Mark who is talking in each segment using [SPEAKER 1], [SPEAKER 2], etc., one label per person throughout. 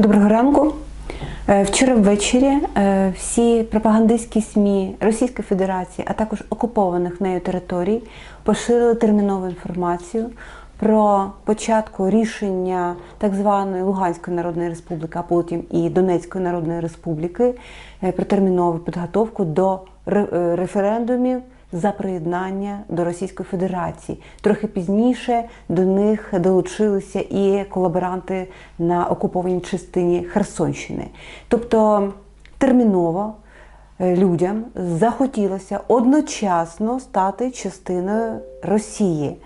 [SPEAKER 1] Доброго ранку. Е, Вчора ввечері е, всі пропагандистські СМІ Російської Федерації, а також окупованих нею територій, поширили термінову інформацію про початку рішення так званої Луганської Народної Республіки, а потім і Донецької Народної Республіки е, про термінову підготовку до референдумів за приєднання до Російської Федерації. Трохи пізніше до них долучилися і колаборанти на окупованій частині Херсонщини. Тобто терміново е, людям захотілося одночасно стати частиною Росії.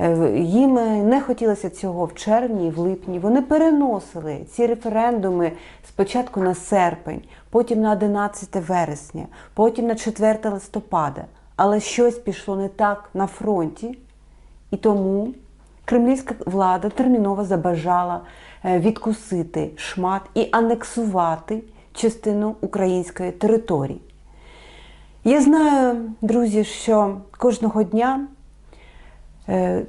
[SPEAKER 1] Е, Їм не хотілося цього в червні в липні. Вони переносили ці референдуми спочатку на серпень, потім на 11 вересня, потім на 4 листопада. Але щось пішло не так на фронті, і тому кремлівська влада терміново забажала е, відкусити шмат і анексувати частину української території. Я знаю, друзі, що кожного дня е,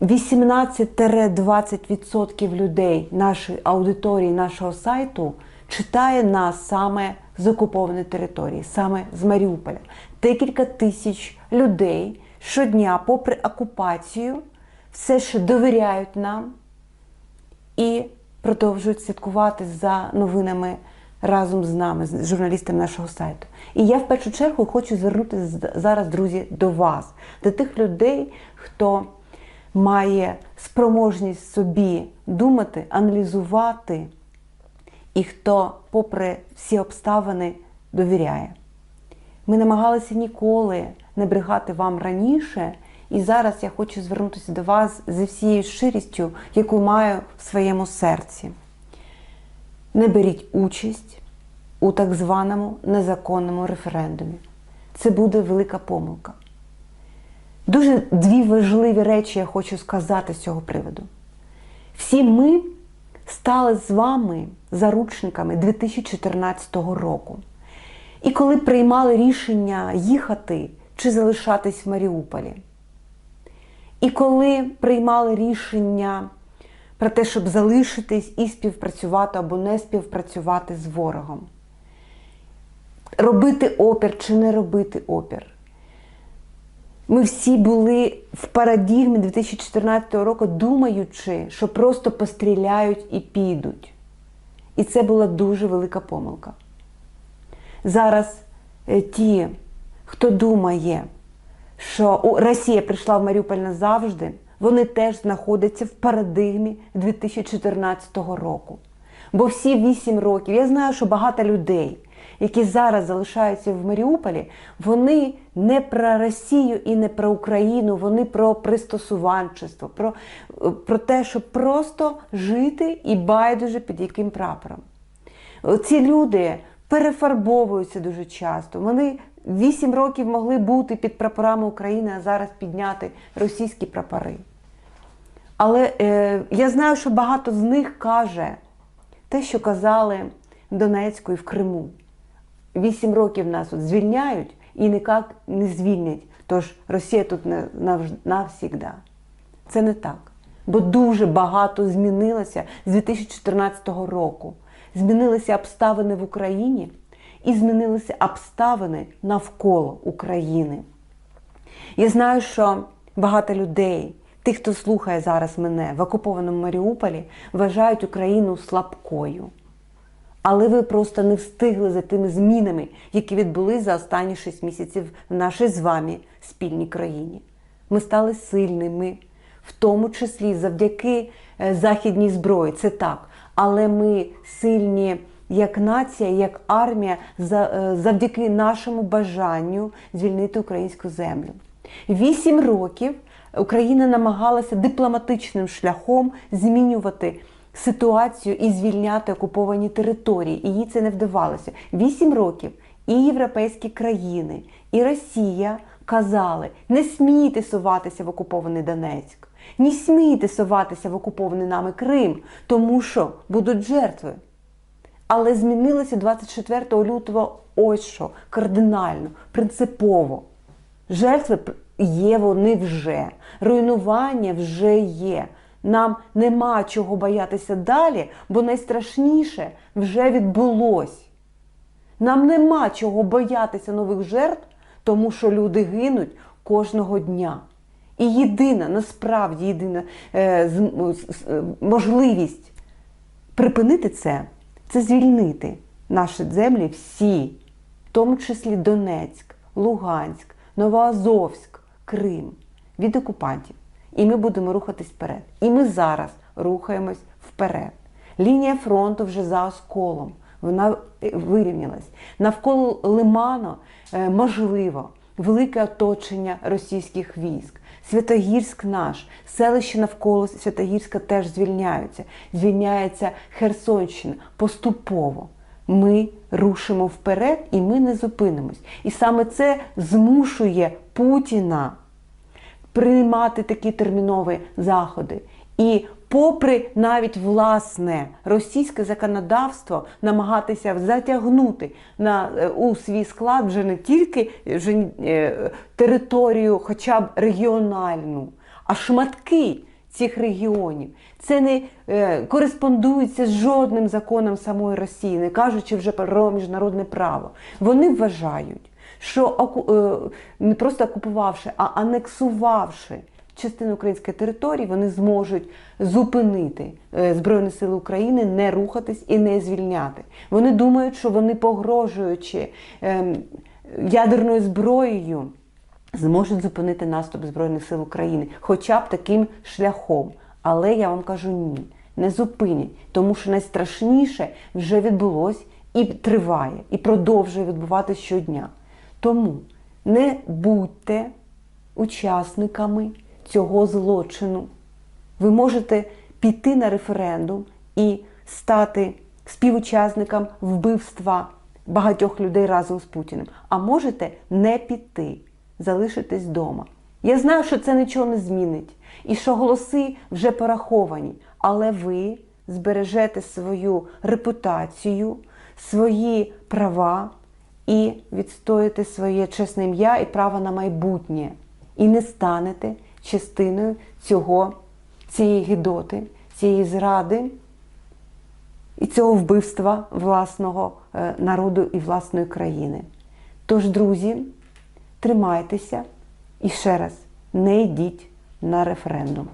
[SPEAKER 1] 18-20% людей нашої аудиторії, нашого сайту читає нас саме з окупованої території, саме з Маріуполя. Декілька тисяч людей щодня, попри окупацію, все ще довіряють нам і продовжують слідкувати за новинами разом з нами, з журналістами нашого сайту. І я в першу чергу хочу звернутися зараз, друзі, до вас, до тих людей, хто має спроможність собі думати, аналізувати, і хто, попри всі обставини, довіряє. Ми намагалися ніколи не брехати вам раніше, і зараз я хочу звернутися до вас зі всією щирістю, яку маю в своєму серці. Не беріть участь у так званому незаконному референдумі. Це буде велика помилка. Дуже дві важливі речі я хочу сказати з цього приводу. Всі ми стали з вами заручниками 2014 року. І коли приймали рішення їхати чи залишатись в Маріуполі, і коли приймали рішення про те, щоб залишитись і співпрацювати або не співпрацювати з ворогом, робити опір чи не робити опір. Ми всі були в парадігмі 2014 року, думаючи, що просто постріляють і підуть. І це була дуже велика помилка. Зараз е, ті, хто думає, що Росія прийшла в Маріуполь назавжди, вони теж знаходяться в парадигмі 2014 року. Бо всі вісім років, я знаю, що багато людей, які зараз залишаються в Маріуполі, вони не про Росію і не про Україну, вони про пристосуванчество, про, про те, щоб просто жити і байдуже під яким прапором. Ці люди перефарбовуються дуже часто. Вони 8 років могли бути під прапорами України, а зараз підняти російські прапори. Але е, я знаю, що багато з них каже те, що казали в Донецьку і в Криму. Вісім років нас от звільняють і ніяк не звільнять. Тож Росія тут не навсігда. Це не так. Бо дуже багато змінилося з 2014 року. Змінилися обставини в Україні і змінилися обставини навколо України. Я знаю, що багато людей, тих, хто слухає зараз мене в окупованому Маріуполі, вважають Україну слабкою. Але ви просто не встигли за тими змінами, які відбулись за останні 6 місяців в нашій з вами спільній країні. Ми стали сильними, в тому числі завдяки е, західній зброї. Це так. Але ми сильні як нація, як армія, е, завдяки нашому бажанню звільнити українську землю. Вісім років Україна намагалася дипломатичним шляхом змінювати ситуацію і звільняти окуповані території. І їй це не вдавалося. Вісім років і європейські країни, і Росія казали: не смійте суватися в окупований Донецьк, не смійте суватися в окупований нами Крим, тому що будуть жертви. Але змінилося 24 лютого ось що кардинально, принципово. Жертви є вони вже, руйнування вже є. Нам нема чого боятися далі, бо найстрашніше вже відбулось. Нам нема чого боятися нових жертв, тому що люди гинуть кожного дня. І єдина, насправді єдина е, з- можливість припинити це це звільнити наші землі всі, в тому числі Донецьк, Луганськ, Новоазовськ, Крим від окупантів. І ми будемо рухатись вперед. І ми зараз рухаємось вперед. Лінія фронту вже за осколом. Вона е, вирівнялась. Навколо Лиману е, можливо велике оточення російських військ. Святогірськ наш, селища навколо Святогірська теж звільняються. Звільняється Херсонщина поступово. Ми рушимо вперед і ми не зупинимось. І саме це змушує Путіна приймати такі термінові заходи. І попри навіть власне російське законодавство намагатися затягнути на, е, у свій склад вже не тільки вже, е, територію, хоча б регіональну, а шматки цих регіонів. Це не е, кореспондується з жодним законом самої Росії, не кажучи вже про міжнародне право. Вони вважають, що е, не просто окупувавши, а анексувавши частину української території, вони зможуть зупинити е, Збройні Сили України, не рухатись і не звільняти. Вони думають, що вони погрожуючи ем, ядерною зброєю зможуть зупинити наступ Збройних сил України, хоча б таким шляхом. Але я вам кажу ні, не зупинять, тому що найстрашніше вже відбулось і триває, і продовжує відбуватися щодня. Тому не будьте учасниками цього злочину. Ви можете піти на референдум і стати співучасником вбивства багатьох людей разом з Путіним. А можете не піти, залишитись вдома. Я знаю, що це нічого не змінить, і що голоси вже пораховані, але ви збережете свою репутацію, свої права і відстоїте своє чесне ім'я і право на майбутнє. І не станете частиною цього, цієї гідоти, цієї зради і цього вбивства власного е, народу і власної країни. Тож, друзі, тримайтеся і ще раз не йдіть на референдум.